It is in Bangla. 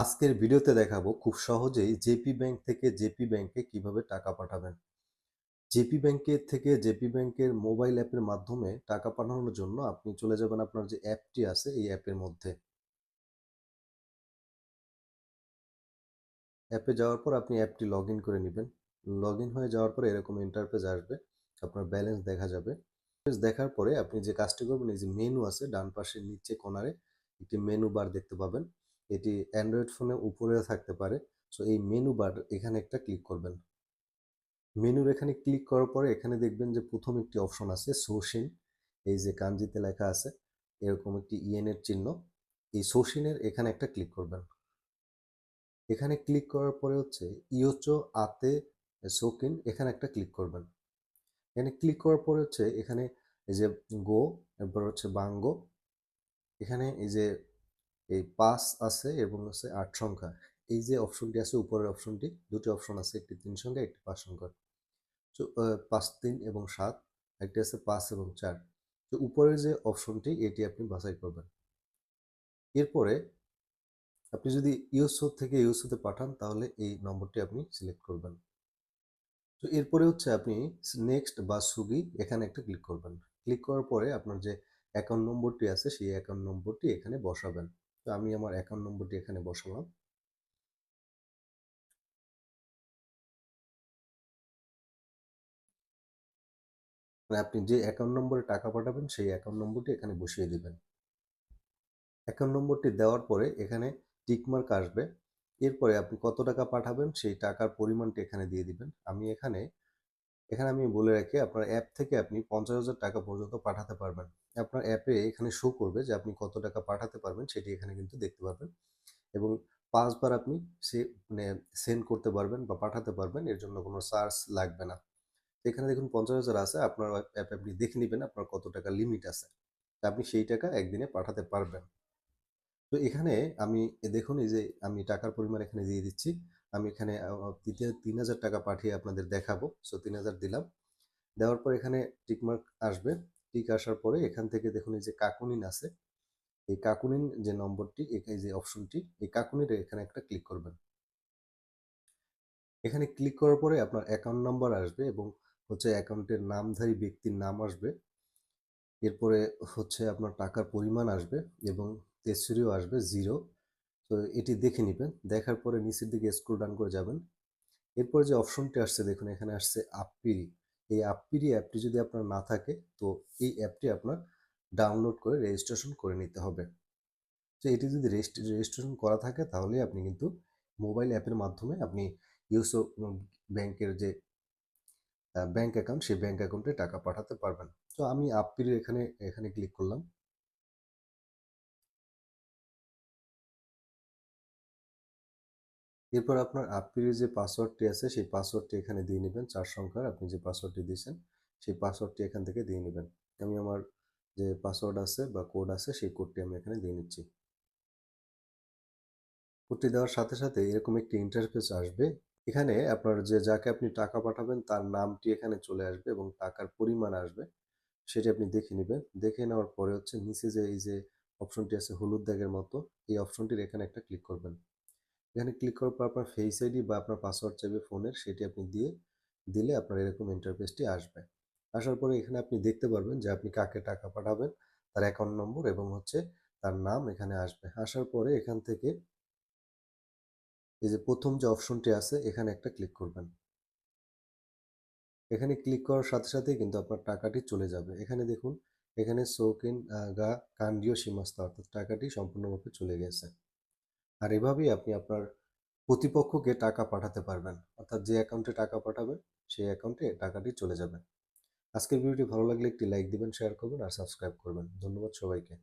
আজকের ভিডিওতে দেখাবো খুব সহজেই জেপি ব্যাংক থেকে জেপি ব্যাংকে কীভাবে টাকা পাঠাবেন। জেপি ব্যাংকের থেকে জেপি ব্যাংকের মোবাইল অ্যাপের মাধ্যমে টাকা পাঠানোর জন্য আপনি চলে যাবেন আপনার যে অ্যাপটি আছে এই অ্যাপের মধ্যে। অ্যাপে যাওয়ার পর আপনি অ্যাপটি লগ ইন করে নেবেন। লগ ইন হয়ে যাওয়ার পর এরকম ইন্টারফেস আসবে, আপনার ব্যালেন্স দেখা যাবে। দেখার পরে আপনি যে কাজটি করবেন, এই যে মেনু আছে, ডান পাশের নিচে কোনারে একটি মেনু বার দেখতে পাবেন। এটি অ্যান্ড্রয়েড ফোনে উপরে থাকতে পারে। সো এই মেনু বার এখানে একটা ক্লিক করবেন। মেনুর এখানে ক্লিক করার পরে এখানে দেখবেন যে প্রথম একটি অপশন আছে সোশিন এই যে কাঞ্জিতে লেখা আছে, এরকম একটি ইএনের চিহ্ন। এই সোশিনের এখানে একটা ক্লিক করবেন। এখানে ক্লিক করার পরে হচ্ছে ইয়োচো আতে সোকিন এখানে একটা ক্লিক করবেন। এখানে ক্লিক করার পরে হচ্ছে, এখানে এই যে গো এরপর হচ্ছে বাঙ্গো এখানে এই যে এই পাঁচ আছে এবং হচ্ছে আট সংখ্যা। এই যে অপশনটি আছে, উপরের অপশনটি দুটি অপশন আছে, একটি তিন সংখ্যা, একটি পাঁচ সংখ্যা। পাঁচ, তিন এবং সাত, একটি আছে পাঁচ এবং চার। তো উপরের যে অপশনটি এটি আপনি বাছাই করবেন। এরপরে আপনি যদি ইউসো থেকে ইউসোতে পাঠান, তাহলে এই নম্বরটি আপনি সিলেক্ট করবেন। তো এরপরে হচ্ছে আপনি নেক্সট বা সুগি, এখানে একটা ক্লিক করবেন। ক্লিক করার পরে আপনার যে অ্যাকাউন্ট নম্বরটি আছে, সেই অ্যাকাউন্ট নম্বরটি এখানে বসাবেন। তো আমি আমার অ্যাকাউন্ট নম্বরটি এখানে বসালাম। মানে আপনি যে অ্যাকাউন্ট নম্বরে টাকা পাঠাবেন, সেই অ্যাকাউন্ট নম্বরটি এখানে বসিয়ে দিবেন। অ্যাকাউন্ট নম্বরটি দেওয়ার পরে এখানে টিকমার্ক আসবে। এরপরে আপনি কত টাকা পাঠাবেন, সেই টাকার পরিমাণটি এখানে দিয়ে দিবেন। আমি এখানে এখানে আমি বলে রাখি, আপনার অ্যাপ থেকে আপনি পঞ্চাশ হাজার টাকা পর্যন্ত পাঠাতে পারবেন। আপনার অ্যাপে এখানে শো করবে যে আপনি কত টাকা পাঠাতে পারবেন, সেটি এখানে কিন্তু দেখতে পারবেন। এবং পাঁচবার আপনি সে মানে সেন্ড করতে পারবেন বা পাঠাতে পারবেন, এর জন্য কোনো চার্জ লাগবে না। এখানে দেখুন পঞ্চাশ হাজার আছে, আপনার অ্যাপে আপনি দেখে নেবেন আপনার কত টাকা লিমিট আছে। আপনি সেই টাকা একদিনে পাঠাতে পারবেন। তো এখানে আমি, দেখুন এই যে আমি টাকার পরিমাণ এখানে দিয়ে দিচ্ছি। আমি এখানে তিন হাজার টাকা পাঠিয়ে আপনাদের দেখাবো। সো তিন হাজার দিলাম। দেওয়ার পর এখানে টিকমার্ক আসবে। টিক আসার পরে এখান থেকে দেখুন এই যে কাকুনিন আছে। এই কাকুনিন যে নম্বরটি, এই যে অপশনটি, এই কাকুনির এখানে একটা ক্লিক করবেন। এখানে ক্লিক করার পরে আপনার অ্যাকাউন্ট নাম্বার আসবে এবং হচ্ছে অ্যাকাউন্টের নামধারী ব্যক্তির নাম আসবে। এরপরে হচ্ছে আপনার টাকার পরিমাণ আসবে এবং তেসরিও আসবে জিরো তো এটি দেখে নেবেন। দেখার পরে নিচের দিকে স্ক্রল ডাউন করে যাবেন। এরপর যে অপশনটি আসছে, দেখুন, এখানে আসছে আপ্পিরি এই আপপিরি অ্যাপটি যদি আপনার না থাকে, তো এই অ্যাপটি আপনার ডাউনলোড করে রেজিস্ট্রেশন করে নিতে হবে। তো এটি যদি রেজিস্ট্রেশন করা থাকে, তাহলে আপনি কিন্তু মোবাইল অ্যাপের মাধ্যমে আপনি ইউসো ব্যাংকের যে ব্যাংক অ্যাকাউন্ট সেই ব্যাংক অ্যাকাউন্টে টাকা পাঠাতে পারবেন। তো আমি আপ্পিরি এখানে এখানে ক্লিক করলাম। এরপর আপনার আপির যে পাসওয়ার্ডটি আছে, সেই পাসওয়ার্ডটি এখানে দিয়ে নেবেন। চার সংখ্যার আপনি যে পাসওয়ার্ডটি দিয়েছেন, সেই পাসওয়ার্ডটি এখান থেকে দিয়ে নেবেন। আমি আমার যে পাসওয়ার্ড আছে বা কোড আছে, সেই কোডটি আমি এখানে দিয়ে নিচ্ছি। কোডটি দেওয়ার সাথে সাথে এরকম একটি ইন্টারফেস আসবে। এখানে আপনার যে, যাকে আপনি টাকা পাঠাবেন, তার নামটি এখানে চলে আসবে এবং টাকার পরিমাণ আসবে। সেটি আপনি দেখে নেবেন। দেখে নেওয়ার পরে হচ্ছে নিচে যে, এই যে অপশনটি আছে, হলুদ দাগের মতো, এই অপশনটির এখানে একটা ক্লিক করবেন। এখানে ক্লিক করার পর আপনার ফেস আইডি বা আপনার পাসওয়ার্ড চাইবে ফোনের সেটি আপনি দিয়ে দিলে আপনার এরকম ইন্টারফেসটি আসবে। আসার পরে এখানে আপনি দেখতে পারবেন যে আপনি কাকে টাকা পাঠাবেন, তার অ্যাকাউন্ট নম্বর এবং হচ্ছে তার নাম এখানে আসবে। আসার পরে এখান থেকে এই যে প্রথম যে অপশনটি আছে, এখানে একটা ক্লিক করবেন। এখানে ক্লিক করার সাথে সাথে কিন্তু আপনার টাকাটি চলে যাবে। এখানে দেখুন, এখানে সৌকিন গা কান্ডিও সীমাস্তা অর্থাৎ টাকাটি সম্পূর্ণভাবে চলে গেছে। আর এভাবেই আপনি আপনার প্রতিপক্ষকে টাকা পাঠাতে পারবেন। অর্থাৎ যে অ্যাকাউন্টে টাকা পাঠাবেন, সেই অ্যাকাউন্টে টাকাটি চলে যাবে। আজকের ভিডিওটি ভালো লাগলে একটি লাইক দিবেন শেয়ার করবেন আর সাবস্ক্রাইব করবেন। ধন্যবাদ সবাইকে।